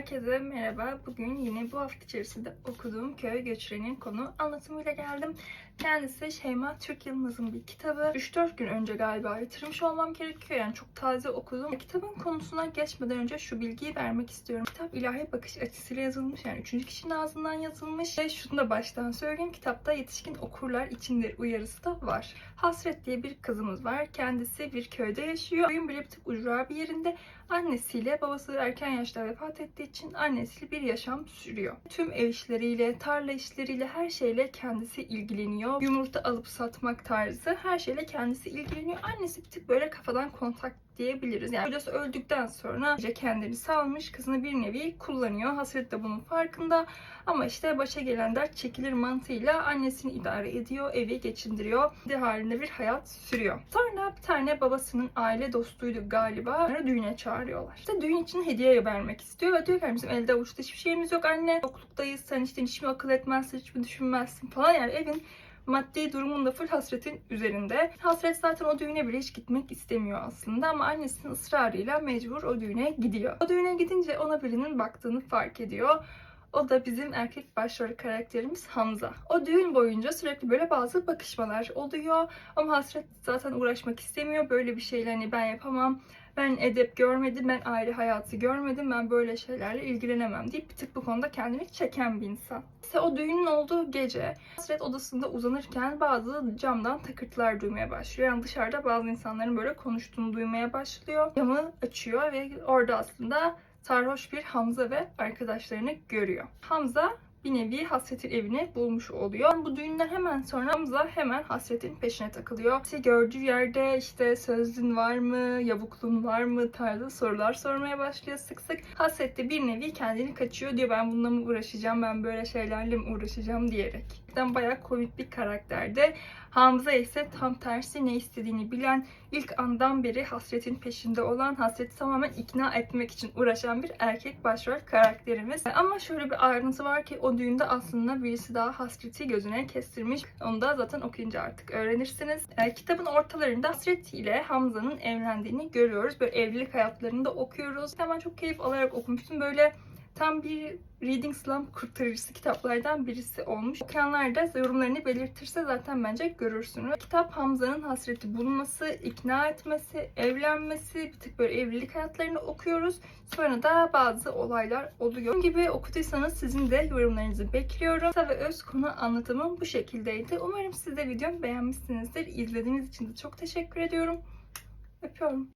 Herkese merhaba. Bugün yine bu hafta içerisinde okuduğum Köye Göçüren'in konu anlatımıyla geldim. Kendisi Şeyma Türk Yılmaz'ın bir kitabı. 3-4 gün önce galiba bitirmiş olmam gerekiyor. Yani çok taze okudum. Kitabın konusuna geçmeden önce şu bilgiyi vermek istiyorum. Kitap ilahi bakış açısıyla yazılmış. Yani üçüncü kişinin ağzından yazılmış. Ve şunu da baştan söyleyeyim. Kitapta yetişkin okurlar içindir uyarısı da var. Hasret diye bir kızımız var. Kendisi bir köyde yaşıyor. Köyün bile bir tık ucra bir yerinde. Annesiyle babası erken yaşta vefat ettiği için annesiyle bir yaşam sürüyor. Tüm ev işleriyle, tarla işleriyle her şeyle kendisi ilgileniyor. Yumurta alıp satmak tarzı her şeyle kendisi ilgileniyor. Annesi bir tık böyle kafadan kontak diyebiliriz. Yani kocası öldükten sonra iyice kendini salmış, kızını bir nevi kullanıyor. Hasret de bunun farkında. Ama işte başa gelen dert çekilir mantığıyla annesini idare ediyor, evi geçindiriyor. Bir halinde bir hayat sürüyor. Sonra bir tane babasının aile dostuydu galiba. Onları düğüne çağırıyorlar. İşte düğün için hediye vermek istiyor ve diyor ki bizim elde avuçta hiçbir şeyimiz yok anne. Yokluktayız, sen işte hiç mi akıl etmezsin, hiç mi düşünmezsin falan. Yani evin maddi durumun da full hasretin üzerinde. Hasret zaten o düğüne bile hiç gitmek istemiyor aslında ama annesinin ısrarıyla mecbur o düğüne gidiyor. O düğüne gidince ona birinin baktığını fark ediyor. O da bizim erkek başrol karakterimiz Hamza. O düğün boyunca sürekli böyle bazı bakışmalar oluyor. Ama Hasret zaten uğraşmak istemiyor. Böyle bir şeyle hani ben yapamam, ben edep görmedim, ben aile hayatı görmedim, ben böyle şeylerle ilgilenemem deyip bir tık bu konuda kendini çeken bir insan. İşte o düğünün olduğu gece Hasret odasında uzanırken bazı camdan takırtılar duymaya başlıyor. Yani dışarıda bazı insanların böyle konuştuğunu duymaya başlıyor. Camı açıyor ve orada aslında sarhoş bir Hamza ve arkadaşlarını görüyor. Hamza bir nevi Hasret'in evini bulmuş oluyor. Bu düğünden hemen sonra Hamza hemen Hasret'in peşine takılıyor. İşte gördüğü yerde işte sözlün var mı, yavukluğun var mı tarzı sorular sormaya başlıyor sık sık. Hasret de bir nevi kendini kaçıyor diyor ben bununla mı uğraşacağım, ben böyle şeylerle mi uğraşacağım diyerek. Cidden bayağı komik bir karakterdi. Hamza ise tam tersi ne istediğini bilen, ilk andan beri hasretin peşinde olan, hasreti tamamen ikna etmek için uğraşan bir erkek başrol karakterimiz. Ama şöyle bir ayrıntı var ki o düğünde aslında birisi daha hasreti gözüne kestirmiş. Onu da zaten okuyunca artık öğrenirsiniz. E, kitabın ortalarında Hasret ile Hamza'nın evlendiğini görüyoruz. Böyle evlilik hayatlarını da okuyoruz. Hemen çok keyif alarak okumuştum. Böyle tam bir Reading Slump kurtarıcısı kitaplardan birisi olmuş. Okuyanlar da yorumlarını belirtirse zaten bence görürsünüz. Kitap Hamza'nın hasreti bulunması, ikna etmesi, evlenmesi, bir tık böyle evlilik hayatlarını okuyoruz. Sonra da bazı olaylar oluyor. Bunun gibi okuduysanız sizin de yorumlarınızı bekliyorum. Kısa ve öz konu anlatımım bu şekildeydi. Umarım siz de videomu beğenmişsinizdir. İzlediğiniz için de çok teşekkür ediyorum. Öpüyorum.